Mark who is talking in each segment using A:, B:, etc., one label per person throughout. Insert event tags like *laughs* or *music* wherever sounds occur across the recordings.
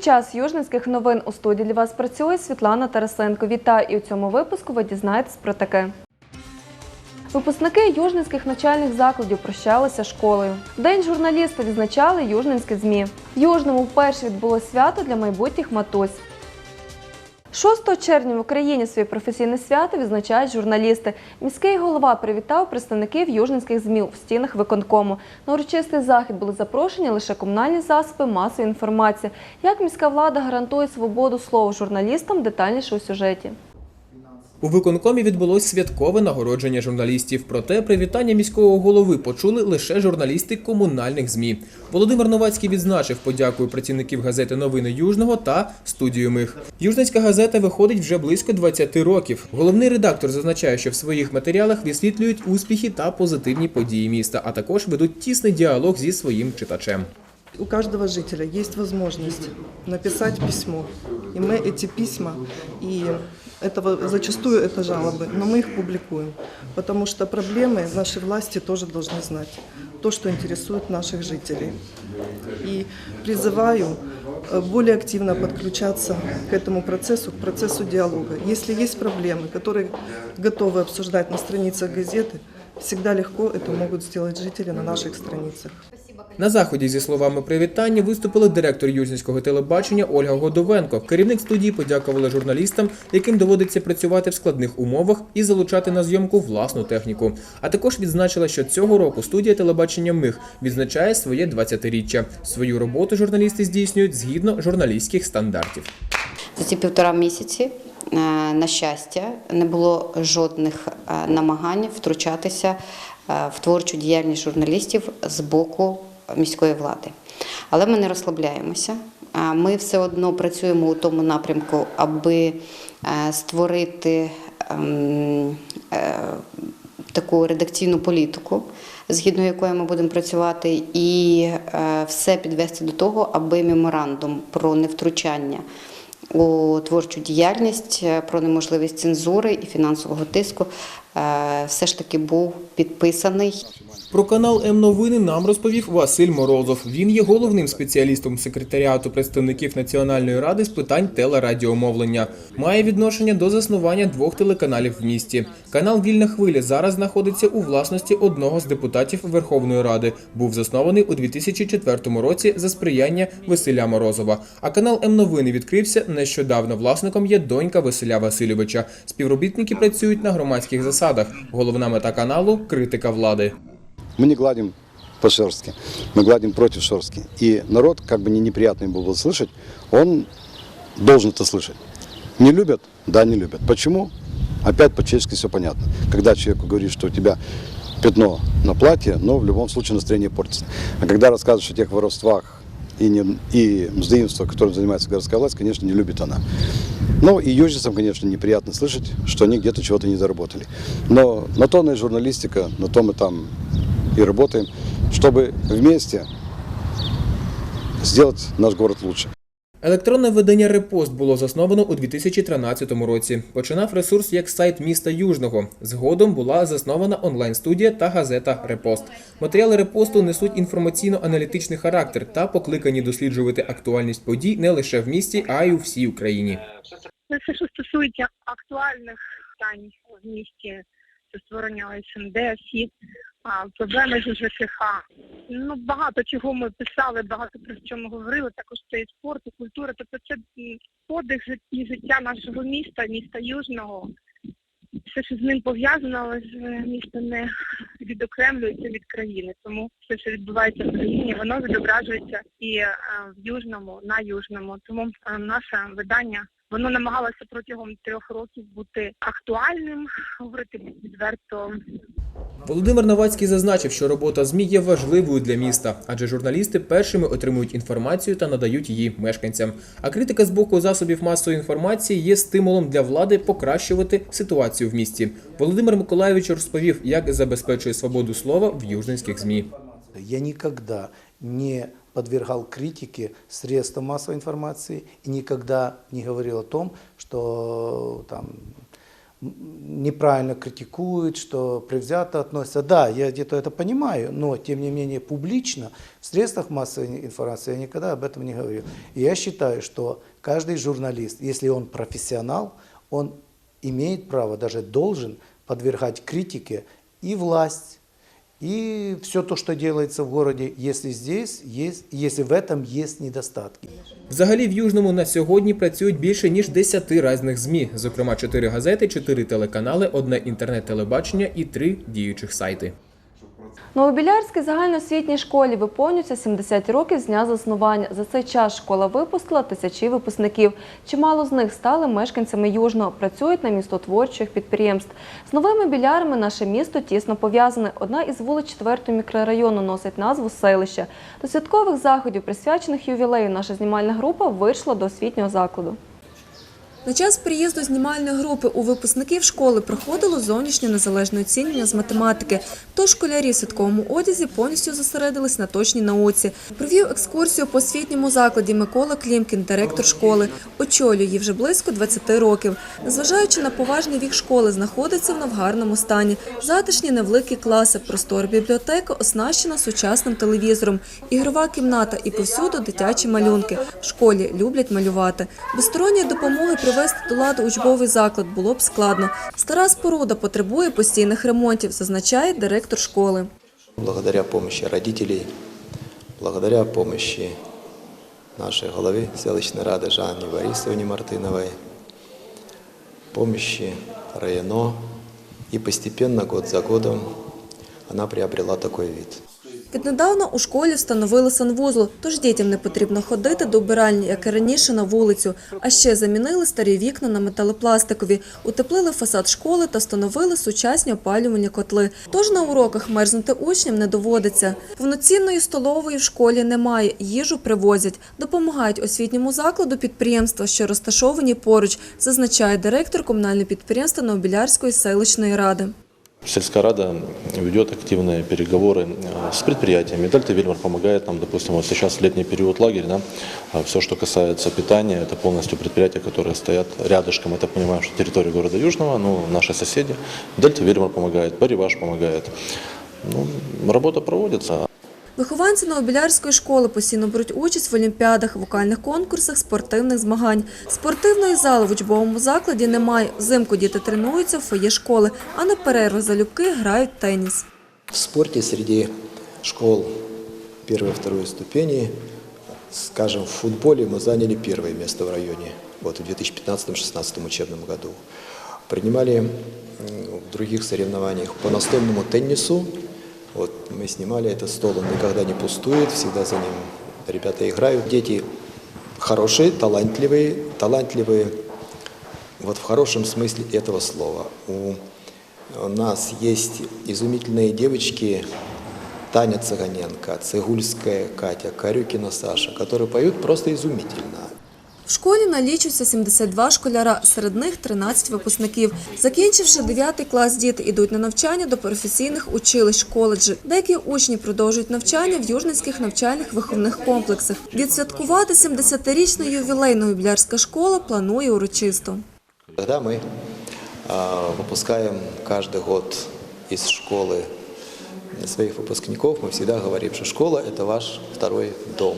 A: Час южницьких новин. У студії для вас працює Світлана Тарасенко. Вітаю! І у цьому випуску ви дізнаєтесь про таке. Випускники южницьких навчальних закладів прощалися школою. День журналіста відзначали южницькі ЗМІ. В Южному вперше відбулося свято для майбутніх матусь. 6 червня в Україні своє професійне свято відзначають журналісти. Міський голова привітав представників южненських ЗМІ в стінах виконкому. На урочистий захід були запрошені лише комунальні засоби масової інформації. Як міська влада гарантує свободу слова журналістам, детальніше у сюжеті.
B: У виконкомі відбулось святкове нагородження журналістів. Проте привітання міського голови почули лише журналісти комунальних змі. Володимир Новацький відзначив подякою працівників газети Новини Южного та студію Мих. Южницька газета виходить вже близько 20 років. Головний редактор зазначає, що в своїх матеріалах висвітлюють успіхи та позитивні події міста, а також ведуть тісний діалог зі своїм читачем.
C: У каждого жителя есть возможность написать письмо. И мы эти письма, и этого, зачастую это жалобы, но мы их публикуем. Потому что проблемы наши власти тоже должны знать. То, что интересует наших жителей. И призываю э, более активно подключаться к этому процессу, к процессу диалога. Если есть проблемы, которые готовы обсуждать на страницах газеты, всегда легко это могут сделать жители на наших страницах.
B: На заході зі словами привітання виступили директор Южницького телебачення Ольга Годовенко. Керівник студії подякували журналістам, яким доводиться працювати в складних умовах і залучати на зйомку власну техніку. А також відзначила, що цього року студія телебачення Мих відзначає своє 20-річчя. Свою роботу журналісти здійснюють згідно журналістських стандартів.
D: За ці півтора місяці, е, на щастя, не було жодних е, намагань втручатися е, в творчу діяльність журналістів з боку міської влади. Але ми не розслабляємося. Ми все одно працюємо у тому напрямку, аби е, створити ем, е, таку редакційну політику, згідно якої ми будемо працювати, і е, все підвести до того, аби меморандум про невтручання у творчу діяльність, про неможливість цензури і фінансового тиску все ж таки був підписаний.
B: Про канал М-новини нам розповів Василь Морозов. Він є головним спеціалістом секретаріату представників Національної ради з питань телерадіомовлення. Має відношення до заснування двох телеканалів в місті. Канал Вільна хвиля зараз знаходиться у власності одного з депутатів Верховної Ради. Був заснований у 2004 році за сприяння Василя Морозова. А канал М-новини відкрився нещодавно. Власником є донька Василя Васильовича. Співробітники працюють на громадських засадах Головна мета каналу критика влади.
E: Мы не гладим по-шерстски, мы гладим против шерстки. И народ, как бы не неприятно ему было слышать, он должен это слышать. Не любят? Да, не любят. Почему? Опять по-чешски все понятно. Когда человеку говоришь, что у тебя пятно на платье, но в любом случае настроение портится. А когда рассказываешь о тех воровствах и, не, и мздоимствах, которым занимается городская власть, конечно, не любит она. Ну и южницам, конечно, неприятно слышать, что они где-то чего-то не доработали. Но на то она и журналистика, на то мы там и работаем, чтобы вместе сделать наш город лучше.
B: Електронне видання Репост було засновано у 2013 році. Починав ресурс як сайт міста Южного. Згодом була заснована онлайн-студія та газета Репост. Матеріали репосту несуть інформаційно-аналітичний характер та покликані досліджувати актуальність подій не лише в місті, а й у всій Україні.
F: Це все, що стосується актуальних питань в місті, це створення СНД, СІД, а, проблеми з ЖКХ. Ну, багато чого ми писали, багато про що ми говорили, також це і спорт, і культура. Тобто це подих і життя нашого міста, міста Южного. Все, що з ним пов'язано, але ж е, місто не відокремлюється від країни. Тому все, що відбувається в країні, воно відображується і е, в Южному, на Южному. Тому е, наше видання Воно намагалося протягом трьох років бути актуальним, говорити відверто.
B: Володимир Новацький зазначив, що робота ЗМІ є важливою для міста, адже журналісти першими отримують інформацію та надають її мешканцям. А критика з боку засобів масової інформації є стимулом для влади покращувати ситуацію в місті. Володимир Миколайович розповів, як забезпечує свободу слова в южненських ЗМІ.
G: Я никогда не подвергал критике средства массовой информации и никогда не говорил о том, что там неправильно критикуют, что превзято относятся. Да, я где-то это понимаю, но тем не менее публично в средствах массовой информации я никогда об этом не говорил. И я считаю, что каждый журналист, если он профессионал, он имеет право, даже должен подвергать критике и власть, и все то, что делается в городе, если здесь есть, если в этом есть недостатки.
B: Взагалі в Южному на сьогодні працюють більше ніж 10 різних ЗМІ, зокрема 4 газети, 4 телеканали, одне інтернет-телебачення і 3 діючих сайти.
A: Новобілярській загальноосвітній школі виповнюється 70 років з дня заснування. За цей час школа випустила тисячі випускників. Чимало з них стали мешканцями Южного, працюють на містотворчих підприємств. З новими білярами наше місто тісно пов'язане. Одна із вулиць 4 мікрорайону носить назву селище. До святкових заходів, присвячених ювілею, наша знімальна група вийшла до освітнього закладу. На час приїзду знімальної групи у випускників школи проходило зовнішнє незалежне оцінювання з математики. Тож школярі в святковому одязі повністю зосередились на точній науці. Провів екскурсію по освітньому закладі Микола Клімкін, директор школи. Очолює її вже близько 20 років. Незважаючи на поважний вік школи, знаходиться вона в гарному стані. Затишні невеликі класи, простор бібліотека оснащена сучасним телевізором, ігрова кімната і повсюду дитячі малюнки. В школі люблять малювати. Без сторонньої допомоги привести до ладу учбовий заклад було б складно. Стара споруда потребує постійних ремонтів, зазначає директор школи.
H: благодаря помощи родителей, благодаря помощи нашей головы селищной рады Жанне Борисовне Мартыновой, помощи районо, и постепенно, год за годом, она приобрела такой вид.
A: Віднедавна у школі встановили санвузол, тож дітям не потрібно ходити до убиральні, як і раніше на вулицю. А ще замінили старі вікна на металопластикові, утеплили фасад школи та встановили сучасні опалювальні котли. Тож на уроках мерзнути учням не доводиться. Повноцінної столової в школі немає, їжу привозять. Допомагають освітньому закладу підприємства, що розташовані поруч, зазначає директор комунального підприємства Новобілярської селищної ради.
I: Сельская рада ведет активные переговоры э, с предприятиями. Дельта Вильмар помогает нам, допустим, вот сейчас летний период лагерь, да, все, что касается питания, это полностью предприятия, которые стоят рядышком, это понимаем, что территория города Южного, ну, наши соседи. Дельта Вильмар помогает, Бариваш помогает. Ну, работа проводится.
A: Вихованці Новобілярської школи постійно беруть участь в олімпіадах, вокальних конкурсах, спортивних змагань. Спортивної зали в учбовому закладі немає. Взимку діти тренуються в фоє школи, а на перерву залюбки грають теніс.
H: В спорте среди школ первой и второй ступени, скажем, в футболе мы заняли первое место в районе вот, в 2015-2016 учебном году. Принимали в других соревнованиях по настольному теннису. Вот, мы снимали этот стол, он никогда не пустует, всегда за ним ребята играют. Дети хорошие, талантливые, талантливые вот в хорошем смысле этого слова. У нас есть изумительные девочки Таня Цыганенко, Цегульская Катя, Карюкина Саша, которые поют просто изумительно.
A: В школі налічується 72 школяра, серед них 13 випускників. Закінчивши 9 клас, діти йдуть на навчання до професійних училищ, коледжі. Деякі учні продовжують навчання в южницьких навчальних виховних комплексах. Відсвяткувати 70-річний ювілей Новобілярська школа планує урочисто.
H: Когда мы а, выпускаем каждый год из школы своих выпускников, мы всегда говорим, что школа – это ваш второй дом.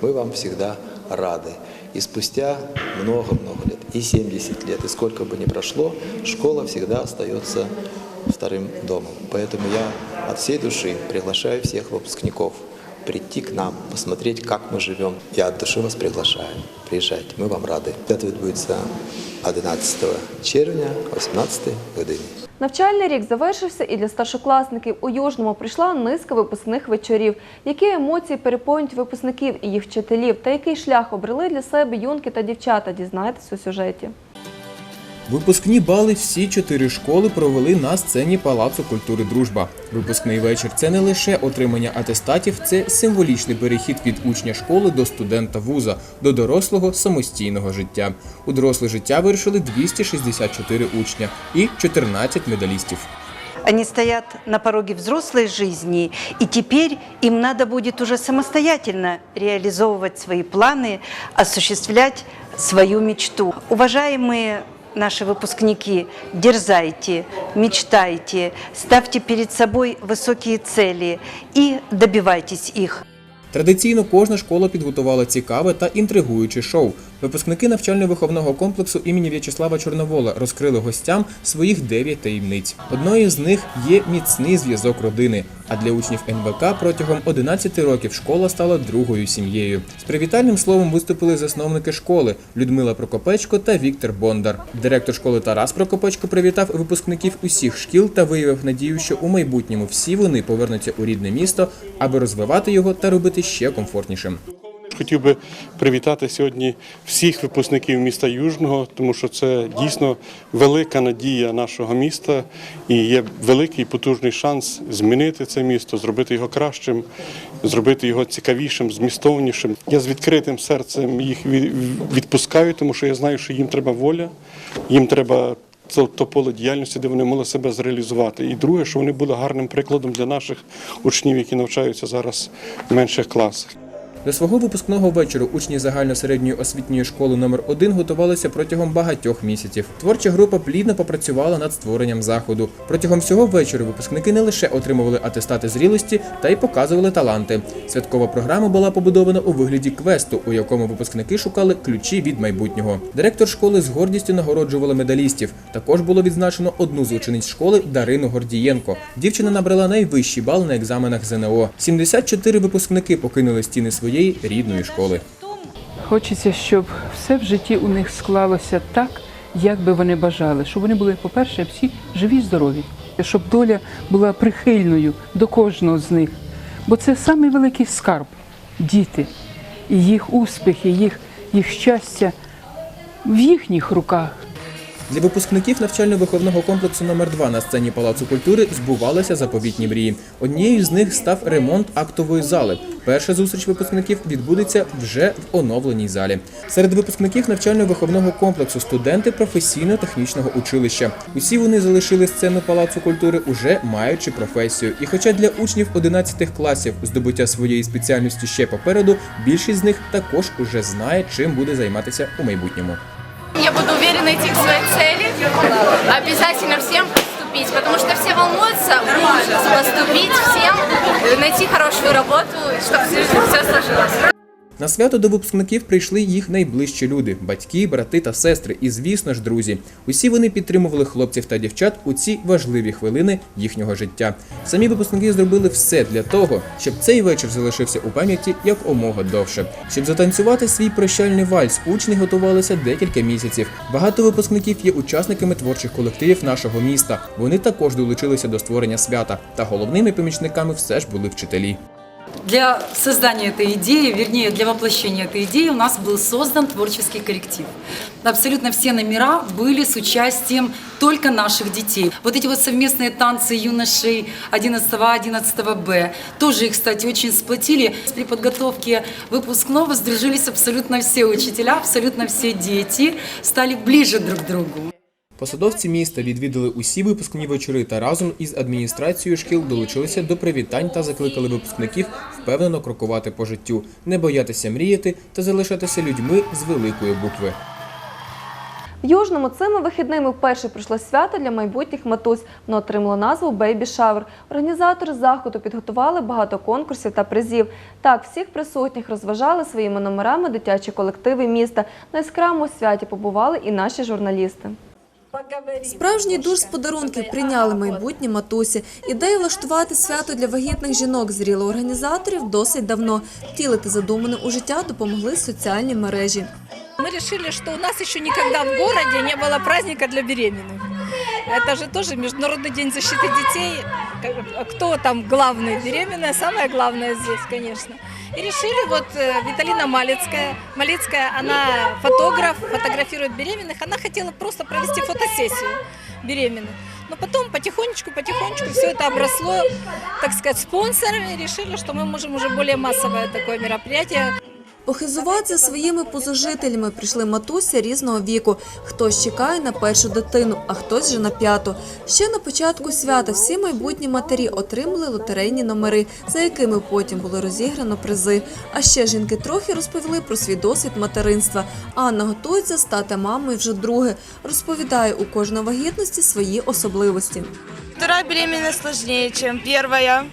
H: Мы вам всегда рады. И спустя много-много лет, и 70 лет, и сколько бы ни прошло, школа всегда остается вторым домом. Поэтому я от всей души приглашаю всех выпускников прийти к нам, посмотреть, как мы живем. Я от души вас приглашаю. Приезжайте, мы вам рады. Это відбудеться 11 червня, 18 годині.
A: Навчальний рік завершився, і для старшокласників у Южному прийшла низка випускних вечорів. Які емоції переповнюють випускників і їх вчителів, та який шлях обрели для себе юнки та дівчата, дізнаєтесь у сюжеті.
B: Випускні бали всі чотири школи провели на сцені Палацу культури Дружба. Випускний вечір це не лише отримання атестатів, це символічний перехід від учня школи до студента вуза, до дорослого самостійного життя. У доросле життя вирішили 264 учня і 14 медалістів.
J: Они стоят на пороге взрослой жизни, и теперь им надо будет уже самостоятельно реализовывать свои планы, осуществлять свою мечту. Уважаемые наши выпускники, дерзайте, мечтайте, ставьте перед собой высокие цели и добивайтесь их.
B: Традиційно кожна школа підготувала цікаве та інтригуюче шоу. Випускники навчально-виховного комплексу імені В'ячеслава Чорновола розкрили гостям своїх дев'ять таємниць. Одною з них є міцний зв'язок родини. А для учнів НВК протягом 11 років школа стала другою сім'єю. З привітальним словом виступили засновники школи Людмила Прокопечко та Віктор Бондар. Директор школи Тарас Прокопечко привітав випускників усіх шкіл та виявив надію, що у майбутньому всі вони повернуться у рідне місто, аби розвивати його та робити ще комфортнішим.
K: Хотів би привітати сьогодні всіх випускників міста Южного, тому що це дійсно велика надія нашого міста і є великий потужний шанс змінити це місто, зробити його кращим, зробити його цікавішим, змістовнішим. Я з відкритим серцем їх ві- відпускаю, тому що я знаю, що їм треба воля, їм треба. Це то поле діяльності, де вони могли себе зреалізувати. І друге, що вони були гарним прикладом для наших учнів, які навчаються зараз в менших класах.
B: До свого випускного вечору учні загальносередньої освітньої школи номер 1 готувалися протягом багатьох місяців. Творча група плідно попрацювала над створенням заходу. Протягом всього вечора випускники не лише отримували атестати зрілості, та й показували таланти. Святкова програма була побудована у вигляді квесту, у якому випускники шукали ключі від майбутнього. Директор школи з гордістю нагороджувала медалістів. Також було відзначено одну з учениць школи Дарину Гордієнко. Дівчина набрала найвищий бал на екзаменах ЗНО. 74 випускники покинули стіни своєї рідної школи.
L: Хочеться, щоб все в житті у них склалося так, як би вони бажали, щоб вони були, по-перше, всі живі, здорові, щоб доля була прихильною до кожного з них. Бо це самий великий скарб діти, і їх успіхи, їх, їх щастя в їхніх руках.
B: Для випускників навчально-виховного комплексу номер 2 на сцені Палацу культури збувалися заповітні мрії. Однією з них став ремонт актової зали. Перша зустріч випускників відбудеться вже в оновленій залі. Серед випускників навчально-виховного комплексу студенти професійно-технічного училища. Усі вони залишили сцену Палацу культури уже маючи професію. І хоча для учнів 11 класів здобуття своєї спеціальності ще попереду, більшість з них також уже знає, чим буде займатися у майбутньому.
M: Идти к своей цели, обязательно всем поступить, потому что все волнуются, ужас, поступить всем, э, найти хорошую работу, чтобы все сложилось.
B: На свято до випускників прийшли їх найближчі люди батьки, брати та сестри, і, звісно ж, друзі. Усі вони підтримували хлопців та дівчат у ці важливі хвилини їхнього життя. Самі випускники зробили все для того, щоб цей вечір залишився у пам'яті якомога довше. Щоб затанцювати свій прощальний вальс, учні готувалися декілька місяців. Багато випускників є учасниками творчих колективів нашого міста. Вони також долучилися до створення свята, та головними помічниками все ж були вчителі.
N: Для создания этой идеи, вернее, для воплощения этой идеи у нас был создан творческий коллектив. Абсолютно все номера были с участием только наших детей. Вот эти вот совместные танцы юношей 11А, 11Б, тоже их, кстати, очень сплотили. При подготовке выпускного сдружились абсолютно все учителя, абсолютно все дети, стали ближе друг к другу.
B: Посадовці міста відвідали усі випускні вечори та разом із адміністрацією шкіл долучилися до привітань та закликали випускників впевнено крокувати по життю, не боятися мріяти та залишатися людьми з великої букви.
A: В Южному цими вихідними вперше пройшло свято для майбутніх матусь. Воно отримало назву Бейбі Шавер. Організатори заходу підготували багато конкурсів та призів. Так, всіх присутніх розважали своїми номерами дитячі колективи міста. На яскравому святі побували і наші журналісти.
O: Справжній душ з подарунків прийняли майбутні матусі. Ідею влаштувати свято для вагітних жінок зріло організаторів досить давно. Втілити задумане у життя допомогли соціальні мережі.
P: Мы решили, что у нас еще никогда в городе не было праздника для беременных. Это же тоже Международный день защиты детей. Как- Кто там главный? Беременная, самое главное здесь, конечно. И решили, вот э, Виталина Малецкая, Малецкая, она фотограф, фотографирует беременных, она хотела просто провести фотосессию беременных. Но потом потихонечку, потихонечку все это обросло, так сказать, спонсорами. И решили, что мы можем уже более массовое такое мероприятие
A: Похизуватися своїми позажителями прийшли матусі різного віку. Хтось чекає на першу дитину, а хтось вже на п'яту. Ще на початку свята всі майбутні матері отримали лотерейні номери, за якими потім було розіграно призи. А ще жінки трохи розповіли про свій досвід материнства. Анна готується стати мамою вже друге. Розповідає у кожної вагітності свої особливості.
Q: Вторая беременность сложнее, чем первая.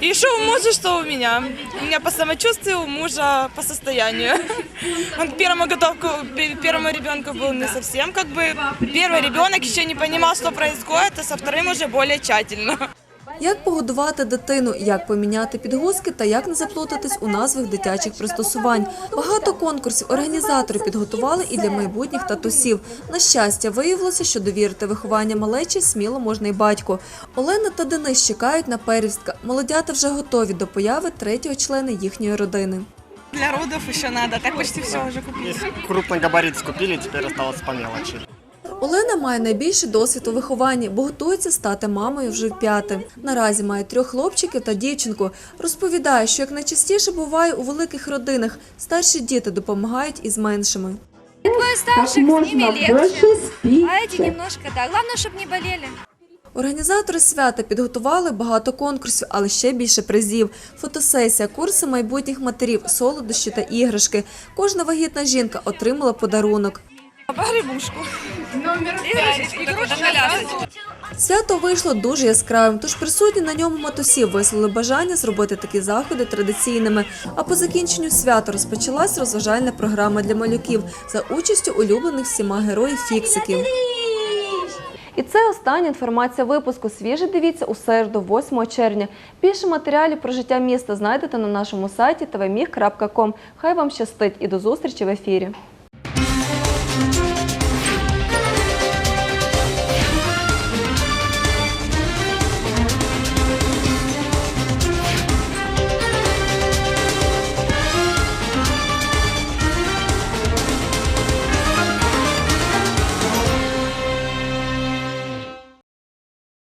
Q: И что у мужа, что у меня. У меня по самочувствию, у мужа по состоянию. *laughs* Он к первому готовку, к первому ребенку был не совсем как бы. Первый ребенок еще не понимал, что происходит, а со вторым уже более тщательно.
A: Як погодувати дитину, як поміняти підгузки та як не заплутатись у назвах дитячих пристосувань. Багато конкурсів організатори підготували і для майбутніх татусів. На щастя, виявилося, що довірити виховання малечі сміло можна й батьку. Олена та Денис чекають на первістка. Молодята вже готові до появи третього члена їхньої родини.
Q: Для родов еще надо, так почти все уже купили.
R: Крупный габарит скупили, теперь осталось по мелочи.
A: Олена має найбільший досвід у вихованні, бо готується стати мамою вже вп'яте. Наразі має трьох хлопчиків та дівчинку. Розповідає, що як найчастіше буває у великих родинах, старші діти допомагають із меншими.
F: Двое старших, с ними легче. А эти немножко, да. Главное, чтобы не болели.
A: Організатори свята підготували багато конкурсів, але ще більше призів. Фотосесія, курси майбутніх матерів, солодощі та іграшки. Кожна вагітна жінка отримала подарунок.
Q: Погребушку. Номер
A: Свято вийшло дуже яскравим, тож присутні на ньому матусі висловили бажання зробити такі заходи традиційними. А по закінченню свята розпочалась розважальна програма для малюків за участю улюблених всіма героїв фіксиків.
S: І це остання інформація випуску. Свіже дивіться у середу, 8 червня. Більше матеріалів про життя міста знайдете на нашому сайті tvmіг.com. Хай вам щастить і до зустрічі в ефірі.